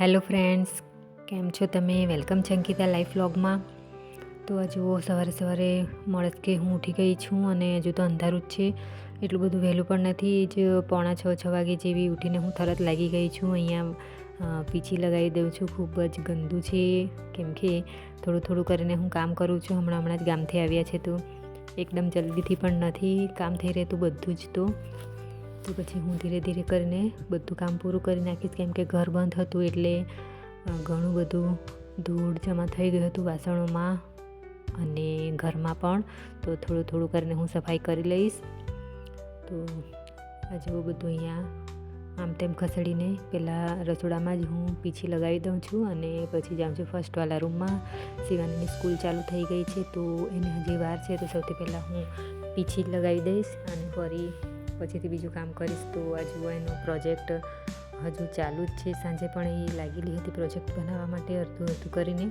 Hello friends, કેમ છો તમે? વેલકમ છે અંકિતા લાઈફ વ્લોગમાં. તો જુઓ, સવારે સવારે મળત કે હું ઉઠી ગઈ છું અને હજુ તો અંધારું જ છે. એટલું બધું વહેલું પણ નથી. જ પોણા છ છ વાગે જેવી ઉઠીને હું તરત લાગી ગઈ છું. અહીંયા પીછી લગાવી દઉં છું. ખૂબ જ ગંદુ છે. કેમ કે થોડું થોડું કરીને હું કામ કરું છું. હમણાં હમણાં જ ગામથી આવ્યા છે તો એકદમ જલ્દીથી પણ નથી કામ થઈ રહેતું બધું જ તો. તો પછી હું ધીરે ધીરે કરીને બધું કામ પૂરું કરી નાખીશ, કેમ કે ઘર બંધ હતું એટલે ઘણું બધું ધૂળ જમા થઈ ગયું હતું વાસણોમાં અને ઘરમાં પણ. તો થોડું થોડું કરીને હું સફાઈ કરી લઈશ. તો આ જેવું બધું અહીંયા આમ તેમ ખસેડીને પહેલાં રસોડામાં જ હું પીછી લગાવી દઉં છું અને પછી જાઉં છું ફર્સ્ટવાળા રૂમમાં શિવાનીની સ્કૂલ ચાલુ થઈ ગઈ છે, તો એને હજી વાર છે, તો સૌથી પહેલાં હું પીછી લગાવી દઈશ અને ફરી પછીથી બીજું કામ કરીશ તો આ જુઓ એનો પ્રોજેક્ટ હજુ ચાલુ જ છે. સાંજે પણ એ લાગેલી હતી પ્રોજેક્ટ બનાવવા માટે, અડધું અડધું કરીને.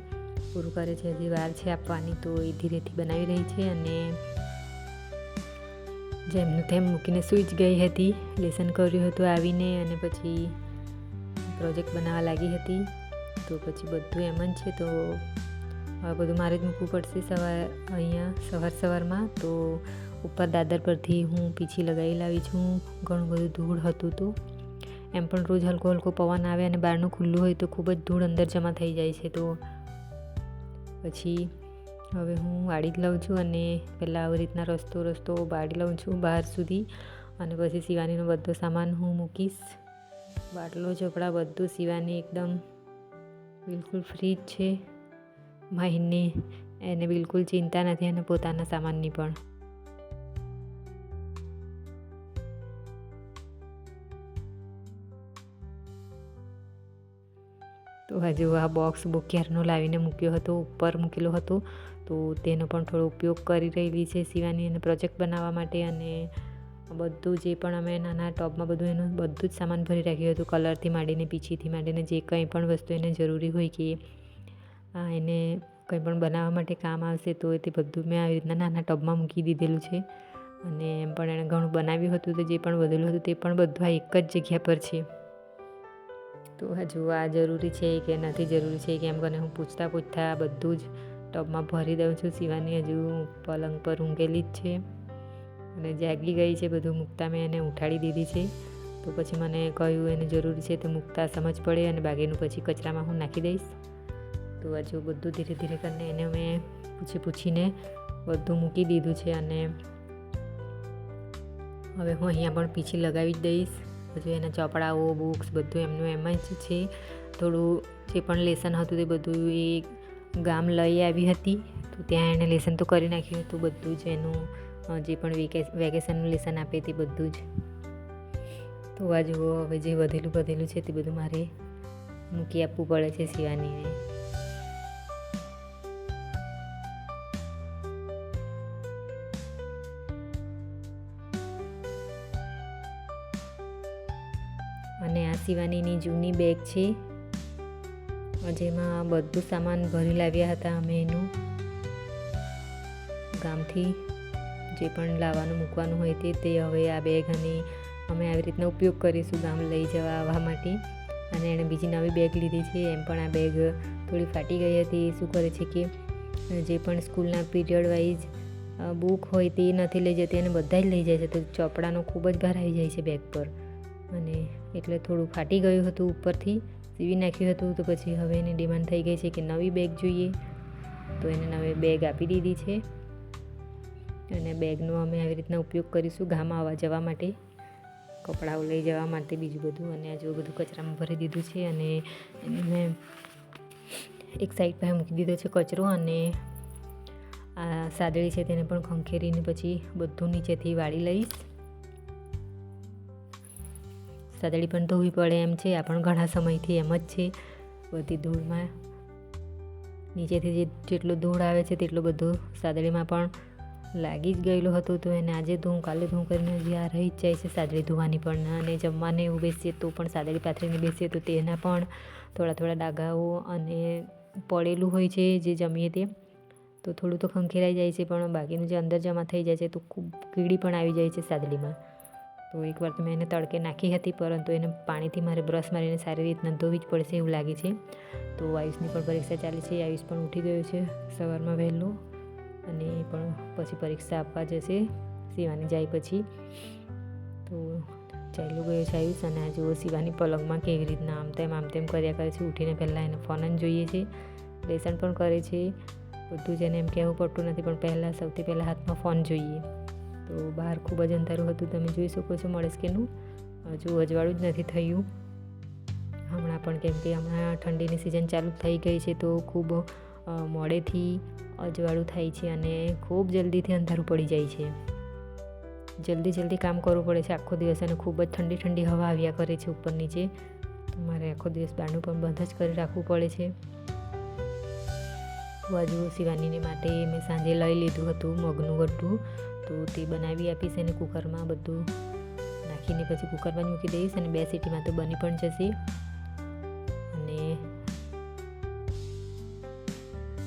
પૂરું કરે છે, હજી વાર છે આપવાની તો એ ધીરેથી બનાવી રહી છે અને જેમનું તેમ મૂકીને સૂઈ જ ગઈ હતી. લેસન કર્યું હતું આવીને અને પછી પ્રોજેક્ટ બનાવવા લાગી હતી. તો પછી બધું એમ જ છે. તો હવે બધું મારે જ મૂકવું પડશે સવાર, અહીંયા સવાર સવારમાં. તો ઉપર દાદર પરથી હું પીછી લગાવી લાવી છું. ઘણું બધું ધૂળ હતું તો. એમ પણ રોજ હલકો હલકો પવન આવે અને બહારનું ખુલ્લું હોય તો ખૂબ જ ધૂળ અંદર જમા થઈ જાય છે તો. પછી હવે હું વાળી જ લઉં છું અને પહેલાં આવી રીતના રસ્તો રસ્તો વાળી લઉં છું બહાર સુધી. અને પછી સિવાનીનો બધો સામાન હું મૂકીશ. બાટલો, ચપડા બધું સિવાની એકદમ બિલકુલ ફ્રી જ છે. માહિનને એને બિલકુલ ચિંતા નથી અને પોતાના સામાનની પણ. તો હજુ આ બોક્સ બુક ક્યારનો લાવીને મૂક્યો હતો, ઉપર મૂકેલો હતો. તો તેનો પણ થોડો ઉપયોગ કરી રહેલી છે સિવાની અને પ્રોજેક્ટ બનાવવા માટે અને બધું જે પણ અમે નાના ટોપમાં બધું એનું બધું જ સામાન ભરી રાખ્યું હતું, કલરથી માંડીને, પીછીથી માંડીને, જે કંઈ પણ વસ્તુ એને જરૂરી હોય કે એને કંઈ પણ બનાવવા માટે કામ આવશે તો તે બધું મેં આવી રીતના નાના ટબમાં મૂકી દીધેલું છે. અને એમ પણ એણે ઘણું બનાવ્યું હતું તો જે પણ વધેલું હતું તે પણ બધું આ એક જ જગ્યા પર છે. તો હજુ આ જરૂરી છે કે નથી જરૂરી છે કે એમ કરીને હું પૂછતા પૂછતા બધું જ ટબમાં ભરી દઉં છું. સિવાની હજુ પલંગ પર ઊંઘેલી જ છે. અને જાગી ગઈ છે બધું મૂકતા મેં એને ઉઠાડી દીધી છે. તો પછી મને કહ્યું એને જરૂરી છે તો મૂકતા સમજ પડે અને બાકીનું પછી કચરામાં હું નાખી દઈશ. તો હજુ બધું ધીરે ધીરે કરીને એને મેં પૂછી પૂછીને બધું મૂકી દીધું છે અને હવે હું અહીંયા પણ પીછી લગાવી જ દઈશ. બધું એના ચોપડાઓ બુક્સ બધું એમનું એમ જ છે. થોડું જે પણ લેસન હતું તે બધું એ ગામ લઈ આવી હતી. તો ત્યાં એણે લેસન તો કરી નાખ્યું હતું બધું જ, એનું જે પણ વેકેશનનું લેસન આપે તે બધું જ. તો આ જુઓ, હવે જે વધેલું વધેલું છે તે બધું મારે મૂકી આપવું પડે છે શિવાનીને શિવાનીની જૂની બેગ છે. જેમાં બધું સામાન ભરી લાવ્યા હતા અમે એનું. ગામથી જે પણ લાવવાનું, મૂકવાનું હોય તે તે હવે આ બેગ અને અમે આવી રીતના ઉપયોગ કરીશું ગામ લઈ જવા, આવવા માટે. અને એણે બીજી નવી બેગ લીધી છે, એમ પણ આ બેગ થોડી ફાટી ગઈ હતી. શું કરે છે કે જે પણ સ્કૂલના પીરિયડ વાઇઝ બુક હોય તે નથી લઈ જતી અને બધા જ લઈ જાય છે. તો ચોપડાનો ખૂબ જ ભાર આવી જાય છે બેગ પર. અને એટલે થોડું ફાટી ગયું હતું ઉપરથી, સીવી નાખ્યું હતું તો પછી હવે એની ડિમાન્ડ થઈ ગઈ છે કે નવી બેગ જોઈએ. તો એને નવી બેગ આપી દીધી છે. અને બેગનો અમે આવી રીતના ઉપયોગ કરીશું ગામમાં આવવા જવા માટે. કપડાઓ લઈ જવા માટે બીજું બધું અને આ બધું કચરામાં ભરી દીધું છે અને એને મેં એક સાઈડ પર મૂકી દીધો છે કચરો અને આ સાદળી છે તેને પણ ખંખેરીને પછી બધું નીચેથી વાળી લઈશ. સાદડી પણ ધોવી પડે એમ છે. આ પણ ઘણા સમયથી એમ જ છે. બધી ધૂળમાં નીચેથી જે જેટલું ધૂળ આવે છે તેટલું બધું સાદડીમાં પણ લાગી જ ગયેલું હતું. તો એને આજે ધૂં કાલે ધૂં કરીને હજી આ રહી જ જાય છે સાદડી ધોવાની પણ. અને જમવાને એવું બેસીએ તો પણ સાદડી પાથરીને બેસીએ તો તેના પણ થોડા થોડા ડાઘાઓ અને પડેલું હોય છે જે જમીએ તે. તો થોડું તો ખંખેરાઈ જાય છે પણ બાકીનું જે અંદર જમા થઈ જાય છે તો ખૂબ કીડી પણ આવી જાય છે સાદડીમાં તો એકવાર તો મેં એને તડકે નાખી હતી, પરંતુ એને પાણીથી મારે બ્રશ મારીને સારી રીતના ધોવી જ પડશે એવું લાગે છે. તો આયુષની પણ પરીક્ષા ચાલે છે, આયુષ પણ ઉઠી ગયો છે સવારમાં વહેલું અને પણ પછી પરીક્ષા આપવા જશે, શિવાની જાય પછી. તો ચાલ્યો ગયો છે આયુષ અને આ જુઓ સીવાની પલંગમાં કેવી રીતના આમ તેમ આમ તેમ કર્યા કરે છે. ઉઠીને પહેલાં એને ફોન જ જોઈએ છે લેસન પણ કરે છે, બધું જ એને એમ કહેવું પડતું નથી, પણ પહેલાં સૌથી પહેલાં હાથમાં ફોન જોઈએ. તો બહાર ખૂબ જ અંધારું હતું, તમે જોઈ શકો છો મળસ્કેનું હજુ અજવાળું જ નથી થયું. હમણાં પણ કેમ કે હમણાં ઠંડીની સિઝન ચાલુ થઈ ગઈ છે, તો ખૂબ મોડેથી અજવાળું થાય છે અને ખૂબ જલ્દીથી અંધારું પડી જાય છે. જલ્દી જલ્દી કામ કરવું પડે છે, આખો દિવસ અને ખૂબ જ ઠંડી ઠંડી હવા આવ્યા કરે છે ઉપર નીચે. તો મારે આખો દિવસ બારણું પણ બંધ જ કરી રાખવું પડે છે. બાજુ શિવાનીને માટે મેં સાંજે લઈ લીધું હતું મગનું ગઠ્ઠું. તો તે બનાવી આપીશ અને કુકરમાં બધું નાખીને પછી કુકરમાં જ મૂકી દઈશ અને બે સીટીમાં તો બની પણ જશે. અને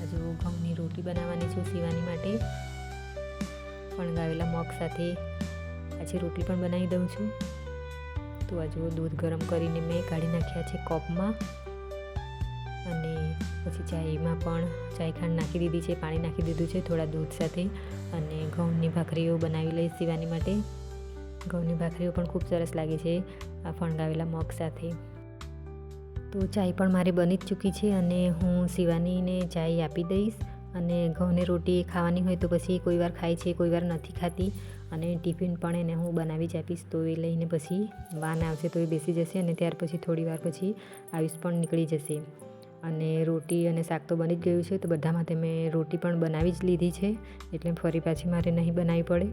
હજુ ઘઉંની રોટી બનાવવાની છું સીવાની માટે. ફણગાવેલા મગ સાથે પાછી રોટલી પણ બનાવી દઉં છું. તો હજુ દૂધ ગરમ કરીને મેં કાઢી નાખ્યા છે કપમાં. અને પછી ચાયમાં પણ ચાય ખાંડ નાખી દીધી છે, પાણી નાખી દીધું છે, થોડા દૂધ સાથે અને ઘઉંની ભાખરીઓ બનાવી લઈ સીવાની માટે. ઘઉંની ભાખરીઓ પણ ખૂબ સરસ લાગે છે, આ ફણગાવેલા મગ સાથે. તો ચાય પણ મારી બની જ ચૂકી છે અને હું સીવાનીને ચાય આપી દઈશ અને ઘઉંની રોટી ખાવાની હોય તો પછી કોઈ વાર ખાય છે, કોઈ વાર નથી ખાતી અને ટિફિન પણ એને હું બનાવી જ આપીશ તો એ લઈને પછી વાન આવશે તો એ બેસી જશે અને ત્યાર પછી થોડી વાર પછી આયુષ પણ નીકળી જશે. અને રોટી અને શાક તો બની જ ગયું છે, તો બધા માટે મેં રોટી પણ બનાવી જ લીધી છે, એટલે ફરી પાછી મારે નહીં બનાવવી પડે.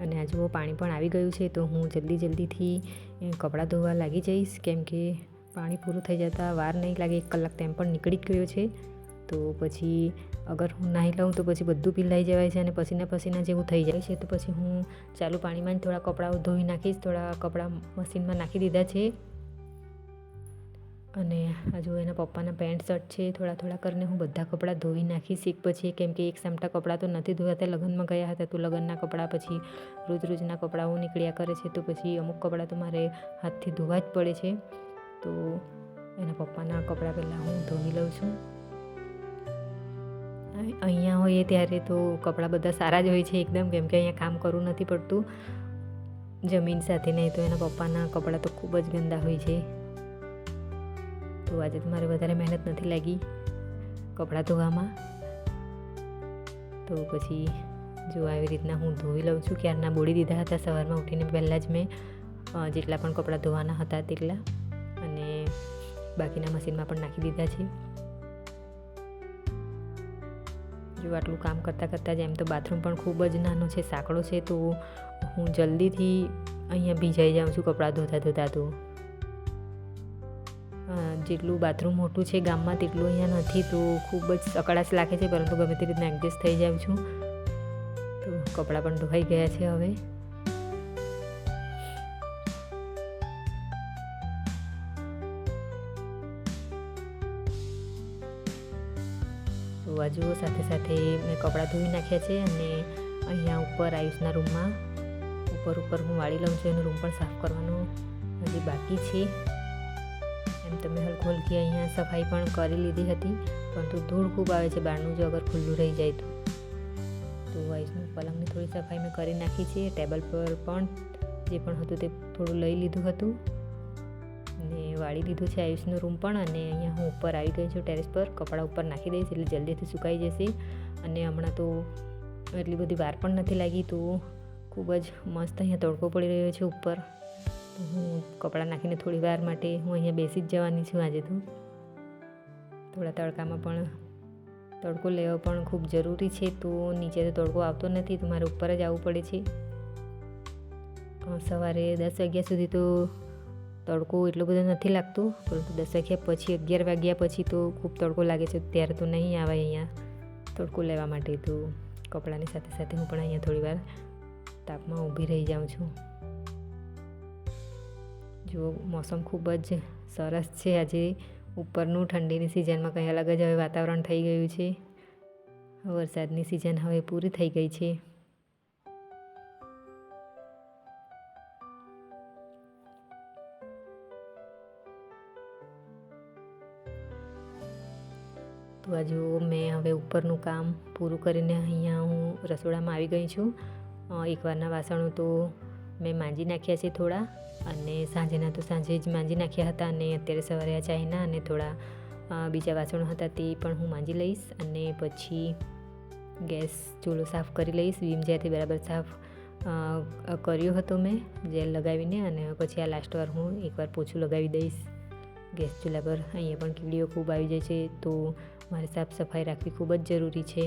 અને આજે પાણી પણ આવી ગયું છે, તો હું જલ્દી જલ્દીથી કપડાં ધોવા લાગી જઈશ, કેમ કે પાણી પૂરું થઈ જતાં વાર નહીં લાગે, એક કલાક તેમ પણ નીકળી જ ગયો છે. તો પછી અગર હું નાહી લઉં, તો પછી બધું પીલાઈ જવાય છે, અને પસીના પસીના જેવું થઈ જાય છે, તો પછી હું ચાલુ પાણીમાં જ થોડા કપડાઓ ધોઈ નાખીશ, થોડા કપડાં મશીનમાં નાખી દીધા છે. અને હજુ એના પપ્પાના પેન્ટ શર્ટ છે, થોડા થોડા કરીને હું બધા કપડાં ધોઈ નાખીશ એક પછી, કેમ કે એક સામટા કપડાં તો નથી ધોવાતા લગ્નમાં ગયા હતા, તો લગ્નના કપડાં પછી, રોજ રોજના કપડાઓ નીકળ્યા કરે છે, તો પછી અમુક કપડાં તો મારે હાથથી ધોવા જ પડે છે. તો એના પપ્પાના કપડાં પહેલાં હું ધોઈ લઉં છું. અહીંયા હોઈએ ત્યારે તો કપડાં બધા સારા જ હોય છે એકદમ, કેમ કે અહીંયા કામ કરવું નથી પડતું. જમીન સાથે નહીં તો એના પપ્પાના કપડાં તો ખૂબ જ ગંદા હોય છે. તો આજે તો મારે વધારે મહેનત નથી લાગી કપડાં ધોવામાં. તો પછી જો આવી રીતના હું ધોઈ લઉં છું, ક્યારના બોળી દીધા હતા સવારમાં ઉઠીને પહેલાં જ મેં જેટલા પણ કપડાં ધોવાના હતા તેટલા અને બાકીના મશીનમાં પણ નાખી દીધા છે. જો આટલું કામ કરતાં કરતાં જ એમ તો બાથરૂમ પણ ખૂબ જ નાનો છે, સાંકડો છે, તો હું જલ્દીથી અહીંયા ભીજાઈ જાઉં છું કપડાં ધોતા ધોતા તો. જેટલું બાથરૂમ મોટું છે ગામમાં તેટલું અહીંયા નથી તો ખૂબ જ અકળાશ લાગે છે, પરંતુ ગમે તે રીતના એડજસ્ટ થઈ જાઉં છું. તો કપડાં પણ ધોવાઈ ગયા છે હવે. તો સાથે સાથે મેં કપડાં ધોઈ નાખ્યા છે અને અહીંયા ઉપર આયુષના રૂમમાં, ઉપર ઉપર હું વાળી લઉં છું, એનો રૂમ પણ સાફ કરવાનો હજી બાકી છે. તમે હલકો હલકી અહીંયા સફાઈ પણ કરી લીધી હતી, પરંતુ ધૂળ ખૂબ આવે છે બહારનું, જો અગર ખુલ્લું રહી જાય તો. તો વાઇસનું પલંગની થોડી સફાઈ મેં કરી નાખી છે, ટેબલ પર પણ જે પણ હતું તે થોડું લઈ લીધું હતું. અને વાળી દીધું છે આયુષનો રૂમ પણ, અને અહીંયા હું ઉપર આવી ગઈ છું ટેરેસ પર, કપડાં ઉપર નાખી દઈશ એટલે જલ્દીથી સુકાઈ જશે. અને હમણાં તો એટલી બધી વાર પણ નથી લાગી, તો ખૂબ જ મસ્ત અહીંયા તડકો પડી રહ્યો છે ઉપર. હું કપડાં નાખીને થોડી વાર માટે હું અહીંયા બેસી જ જવાની છું આજે તો. થોડા તડકામાં પણ તડકો લેવો પણ ખૂબ જરૂરી છે, તો નીચે તો તડકો આવતો નથી, તો મારે ઉપર જ આવવું પડે છે. સવારે દસ વાગ્યા સુધી તો તડકો એટલો બધો નથી લાગતો, પરંતુ દસ વાગ્યા પછી, અગિયાર વાગ્યા પછી તો ખૂબ તડકો લાગે છે, ત્યારે તો નહીં આવે અહીંયા તડકો લેવા માટે. તો કપડાની સાથે સાથે હું પણ અહીંયા થોડી વાર તાપમાં ઊભી રહી જાઉં છું. જો મોસમ ખૂબ જ સરસ છે. આજે ઉપરનું ઠંડીની સિઝનમાં કંઈ અલગ જ હવે વાતાવરણ થઈ ગયું છે. વરસાદની સિઝન હવે પૂરી થઈ ગઈ છે. તો આ મેં હવે ઉપરનું કામ પૂરું કરીને અહીંયા હું રસોડામાં આવી ગઈ છું. એકવારના વાસણો તો મેં માંજી નાખ્યા છે થોડા. અને સાંજેના તો સાંજે જ માંજી નાખ્યા હતા અને અત્યારે સવારે આ ચાયના અને થોડા બીજા વાસણો હતા તે પણ હું માંજી લઈશ અને પછી ગેસ ચૂલો સાફ કરી લઈશ. વીમ જ્યાંથી બરાબર સાફ કર્યો હતો મેં, જેલ લગાવીને અને પછી આ લાસ્ટ વાર હું એકવાર પોછું લગાવી દઈશ. ગેસ ચૂલા પર અહીંયા પણ કીડીઓ ખૂબ આવી જાય છે તો મારે સાફ સફાઈ રાખવી ખૂબ જ જરૂરી છે.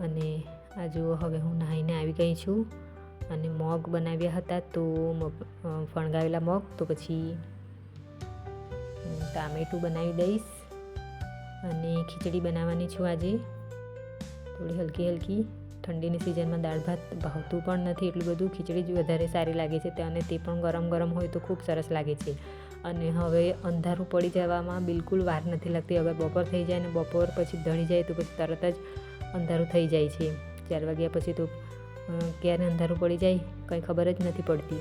અને આ જુઓ, હવે હું નાહીને આવી ગઈ છું. અને મગ બનાવ્યા હતા તો ફણગાવેલા મગ, તો પછી ટામેટું બનાવી દઈશ અને ખીચડી બનાવવાની છું આજે. થોડી હલકી હલકી. ઠંડીની સિઝનમાં દાળ ભાત ભાવતું પણ નથી એટલું બધું. ખીચડી જ વધારે સારી લાગે છે અને તે પણ ગરમ ગરમ હોય તો ખૂબ સરસ લાગે છે. અને હવે અંધારું પડી જવામાં બિલકુલ વાર નથી લાગતી. અગર બપોર થઈ જાય ને બપોર પછી ધણી જાય તો પછી તરત જ અંધારું થઈ જાય છે. ચાર વાગ્યા પછી તો ક્યારે અંધારું પડી જાય, કંઈ ખબર જ નથી પડતી.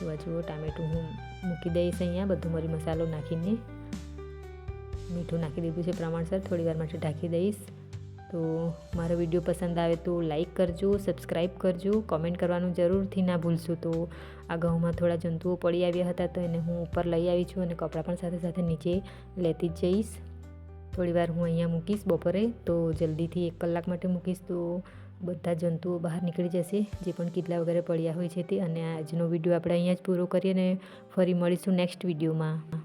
તો આ જુઓ, ટામેટું હું મૂકી દઈશ અહીંયા, બધું મરી મસાલો નાખીને. મીઠું નાખી દીધું છે પ્રમાણસર, થોડી વાર માટે ઢાંકી દઈશ. તો મારો વીડિયો પસંદ આવે તો લાઈક કરજો, સબસ્ક્રાઈબ કરજો, કોમેન્ટ કરવાનું જરૂરથી ના ભૂલશો. તો આ ઘઉંમાં થોડા જંતુઓ પડી આવ્યા હતા, તો એને હું ઉપર લઈ આવી છું અને કપડાં પણ સાથે સાથે નીચે લેતી જ જઈશ. થોડી વાર હું અહીંયા મૂકીશ બપોરે, તો જલ્દીથી એક કલાક માટે મૂકીશ. તો બધા જંતુઓ બહાર નીકળી જશે, જે પણ કીટલા વગેરે પડ્યા હોય છે તે. અને આજનો વીડિયો આપણે અહીંયા જ પૂરો કરીએ અને ફરી મળીશું નેક્સ્ટ વિડીયોમાં.